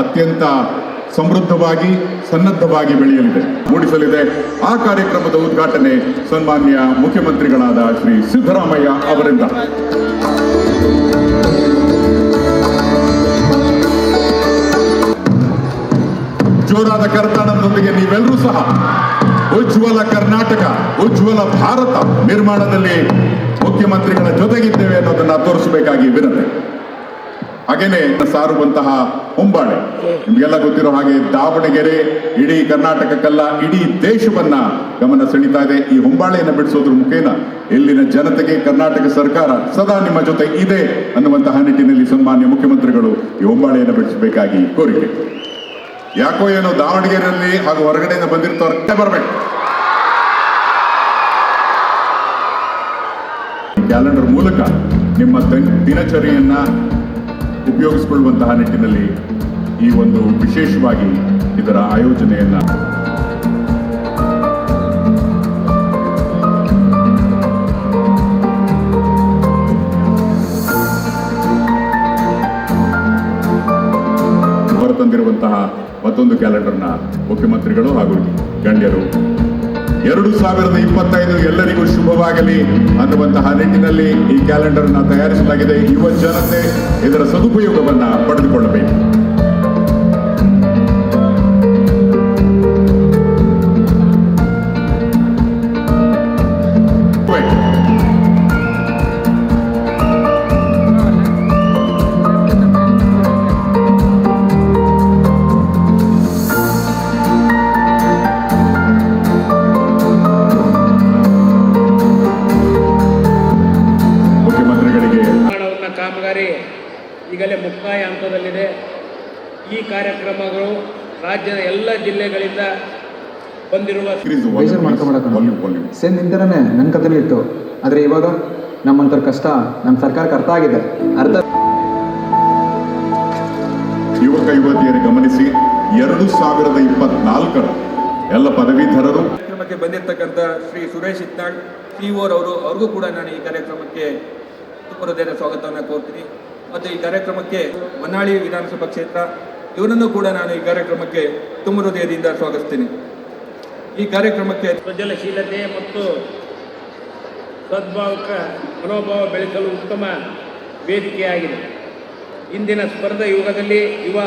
ಅತ್ಯಂತ ಸಮೃದ್ಧವಾಗಿ, ಸನ್ನದ್ಧವಾಗಿ ಬೆಳೆಯಲಿದೆ. ಮೂಡಿಸಲಿದೆ ಆ ಕಾರ್ಯಕ್ರಮದ ಉದ್ಘಾಟನೆ ಸನ್ಮಾನ್ಯ ಮುಖ್ಯಮಂತ್ರಿಗಳಾದ ಶ್ರೀ ಸಿದ್ದರಾಮಯ್ಯ ಅವರಿಂದ. ಜೋರಾದ ಕರ್ತಾಣದೊಂದಿಗೆ ನೀವೆಲ್ಲರೂ ಸಹ ಉಜ್ವಲ ಕರ್ನಾಟಕ, ಉಜ್ವಲ ಭಾರತ ನಿರ್ಮಾಣದಲ್ಲಿ ಮುಖ್ಯಮಂತ್ರಿಗಳ ಜೊತೆಗಿದ್ದೇವೆ ಅನ್ನೋದನ್ನ ತೋರಿಸಬೇಕಾಗಿ ವಿನಂತಿ. ಹಾಗೇನೆ ಸಾರುವಂತಹ ಹೊಂಬಾಳೆ ನಿಮಗೆಲ್ಲ ಗೊತ್ತಿರೋ ಹಾಗೆ ದಾವಣಗೆರೆ ಇಡೀ ಕರ್ನಾಟಕಕ್ಕಲ್ಲ ಇಡೀ ದೇಶವನ್ನ ಗಮನ ಸೆಳೀತಾ ಇದೆ. ಈ ಹೊಂಬಾಳೆಯನ್ನು ಬಿಡಿಸೋದ್ರ ಮುಖೇನ ಇಲ್ಲಿನ ಜನತೆಗೆ ಕರ್ನಾಟಕ ಸರ್ಕಾರ ಸದಾ ನಿಮ್ಮ ಜೊತೆ ಇದೆ ಅನ್ನುವಂತಹ ನಿಟ್ಟಿನಲ್ಲಿ ಸನ್ಮಾನ್ಯ ಮುಖ್ಯಮಂತ್ರಿಗಳು ಈ ಹೊಂಬಾಳೆಯನ್ನು ಬಿಡಿಸಬೇಕಾಗಿ ಕೋರಿಕೆ. ಯಾಕೋ ಏನೋ ದಾವಣಗೆರೆಯಲ್ಲಿ ಹಾಗೂ ಹೊರಗಡೆಯಿಂದ ಬಂದಿರ್ತವ್ರೆ ಬರಬೇಕು. ಕ್ಯಾಲೆಂಡರ್ ಮೂಲಕ ನಿಮ್ಮ ದೈನ- ದಿನಚರಿಯನ್ನ ಉಪಯೋಗಿಸಿಕೊಳ್ಳುವಂತಹ ನಿಟ್ಟಿನಲ್ಲಿ ಈ ಒಂದು ವಿಶೇಷವಾಗಿ ಇದರ ಆಯೋಜನೆಯನ್ನ ಹೊರತಂದಿರುವಂತಹ ಮತ್ತೊಂದು ಕ್ಯಾಲೆಂಡರ್ನ ಮುಖ್ಯಮಂತ್ರಿಗಳು ಹಾಗೂ ಗಣ್ಯರು. ಎರಡು ಸಾವಿರದ ಇಪ್ಪತ್ತೈದು ಎಲ್ಲರಿಗೂ ಶುಭವಾಗಲಿ ಅನ್ನುವಂತಹ ನಿಟ್ಟಿನಲ್ಲಿ ಈ ಕ್ಯಾಲೆಂಡರ್ನ ತಯಾರಿಸಲಾಗಿದೆ. ಯುವ ಜನತೆ ಇದರ ಸದುಪಯೋಗವನ್ನು ಪಡೆದುಕೊಳ್ಳಬೇಕು. ಕಾಮಗಾರಿ ಈಗಲೇ ಮುಕ್ತಾಯ ಹಂತದಲ್ಲಿದೆ. ಈ ಕಾರ್ಯಕ್ರಮಗಳು ರಾಜ್ಯದ ಎಲ್ಲ ಜಿಲ್ಲೆಗಳಿಂದ ಬಂದಿರುವ ಬೇಜಾರು ಮಾಡ್ಕೊಂಬೇಡ ವಾಲ್ಯೂಮ್, ವಾಲ್ಯೂಮ್. ಸೇಮ್ ನಿಂತರನೇ ನನ್ನ ಕಥೆಲಿ ಇತ್ತು. ಆದರೆ ಇವಾಗ ನಮ್ಮಂತರ ಕಷ್ಟ ನಮ್ಮ ಸರ್ಕಾರಕ್ಕೆ ಅರ್ಥ ಆಗಿದೆ. ಅರ್ಥ ಯುವಕ ಯುವತಿಯರು ಗಮನಿಸಿ ಎರಡು ಸಾವಿರದ ಇಪ್ಪತ್ನಾಲ್ಕರ ಎಲ್ಲ ಪದವೀಧರರು. ಕಾರ್ಯಕ್ರಮಕ್ಕೆ ಬಂದಿರತಕ್ಕಂಥ ಶ್ರೀ ಸುರೇಶ್ ಇತ್ನಾಳ್ ಸಿಒರ್ ಅವರು ಅವ್ರಿಗೂ ಕೂಡ ನಾನು ಈ ಕಾರ್ಯಕ್ರಮಕ್ಕೆ ಹೃದಯದ ಸ್ವಾಗತವನ್ನು ಕೋರ್ತೀನಿ. ಮತ್ತು ಈ ಕಾರ್ಯಕ್ರಮಕ್ಕೆ ಹೊನ್ನಾಳಿ ವಿಧಾನಸಭಾ ಕ್ಷೇತ್ರ ಇವರನ್ನು ಕೂಡ ನಾನು ಈ ಕಾರ್ಯಕ್ರಮಕ್ಕೆ ತುಂಬ ಹೃದಯದಿಂದ ಸ್ವಾಗತಿಸ್ತೀನಿ. ಈ ಕಾರ್ಯಕ್ರಮಕ್ಕೆ ಸೃಜನಶೀಲತೆ ಮತ್ತು ಸದ್ಭಾವಕ ಮನೋಭಾವ ಬೆಳೆಸಲು ಉತ್ತಮ ವೇದಿಕೆಯಾಗಿದೆ. ಇಂದಿನ ಸ್ಪರ್ಧಾ ಯುಗದಲ್ಲಿ ಯುವ